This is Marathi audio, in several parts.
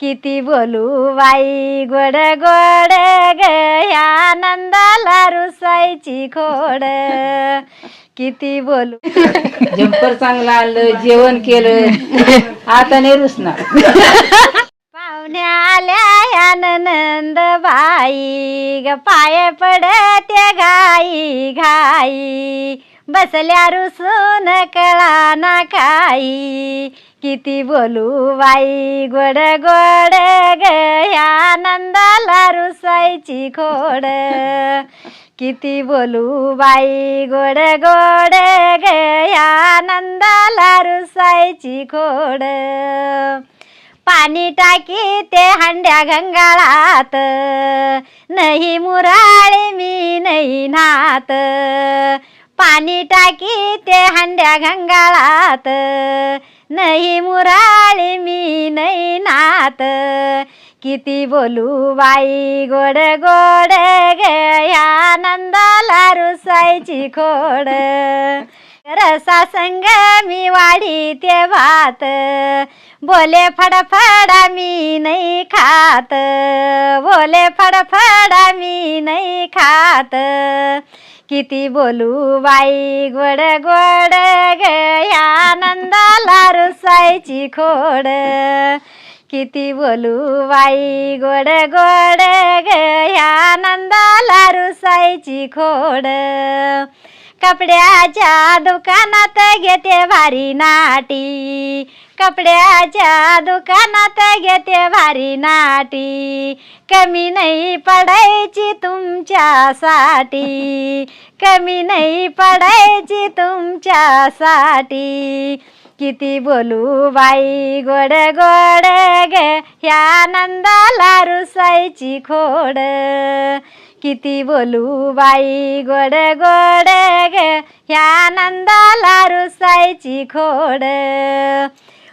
किती बोलू बाई? गोड गोड गया नंदाला रुसायची खोड. किती बोलू? जम्पर चांगलं आणलं जेवण केलं आता नाही रुसणार. पाहुण्या आल्या नंद बाई. ग पाय पडते घाई घाई. बसल्या रुसून कळा ना काही. किती बोलू बाई? गोड गोड गया नंदाला रुसायची खोड. किती बोलू बाई? गोड गोड गया नंदाला रुसायची खोड. पाणी टाकी ते हांड्या घंगाळात नाही मुराळे मी नाही नात. पाणी टाकी ते हांड्या घंगाळात नाही मुराळे मी नाही नात. किती बोलू बाई गोड गोड गया नंदाला रुसायची खोड. रसा संग मी वाढी ते भात. बोले फडफडा मी नाही खात. बोले फडफडा मी नाही खात. किती बोलू बाई? गोड गोड गया नंदाला रुसायची खोड. किती बोलू बाई? गोड गोड गया नंदाला रुसायची खोड. कपड्याच्या दुकानात घेते भारी नाटी. कपड्याच्या दुकानात घेते भारी नाटी. कमी नाही पडायची तुमच्यासाठी. कमी नाही पडायची तुमच्यासाठी. किती बोलू बाई गोड गोड ग. ह्या नंदाला रुसायची खोड. किती बोलू बाई? गोड गोड ग. ह्या नंदाला रुसायची खोड.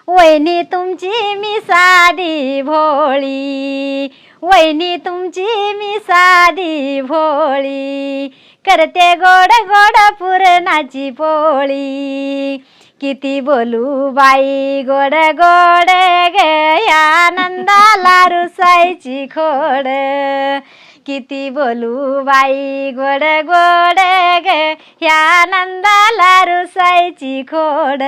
वहिनी तुमची मी साधी भोळी. वहिनी तुमची मी साधी भोळी. करते गोड गोड पुरणाची पोळी. किती बोलू बाई? गोड गोड गया नंदाला रुसायची खोड. किती बोलू बाई? गोड गोड ग. ह्या नंदाला रुसायची खोड.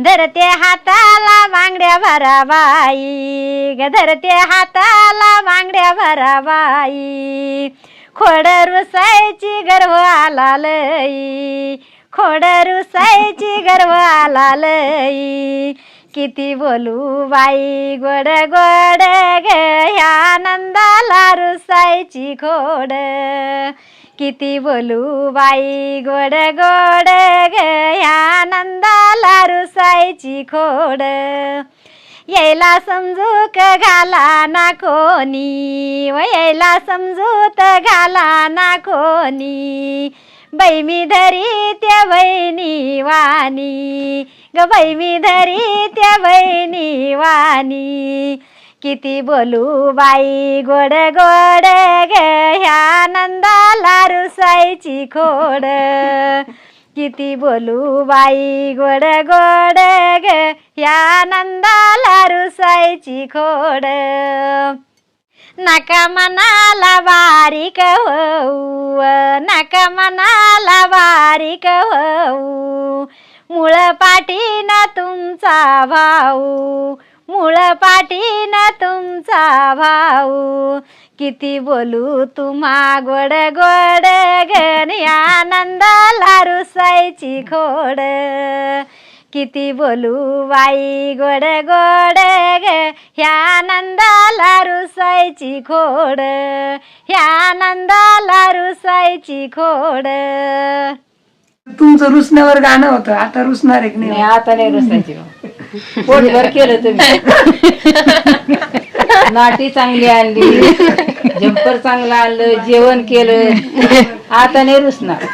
धरते हाताला बांगड्या भरा बाई. ग धरते हाताला बांगड्या भरा बाई. खोड रुसायची गर्व आला लई. खोड रुसायची गर्व आला लई. किती बोलू बाई? गोड गोड ग. ह्या नंदाला रुसायची खोड किती बोलू बाई गोड गोड ग ह्या नंदाला रुसायची खोड. यायला समजूक घाला ना कोणी व यायला समजूत घाला ना कोणी. बाई मी धरी त्या बहिणी वाणी ग बाई मी धरी त्या बहिणी वाणी. किती बोलू बाई? गोड गोड ग ह्या नंदाला रुसायची खोड. किती बोलू बाई? गोड गोड ग ह्या नंदाला रुसायची खोड. नका मनाला बारीक होऊ नका मनाला बारीक होऊ. मुळ पाठीन तुमचा भाऊ. मुळ पाठीन तुमचा भाऊ. किती बोलू तुम्हा गोड गोड गण आनंदाला रुसायची खोड. किती बोलू बाई गोड गोड ग ह्या आनंदाला रुसायची खोड. ह्या आनंदाला रुसायची खोड. तुमचं रुसण्यावर गाणं होतं. आता रुसणार आहे की नाही नाही आता नाही रुसायची पोटभर केलं तुम्ही. नाटी चांगली आणली जम्पर चांगलं आणलं जेवण केलं. आता नाही रुसणार.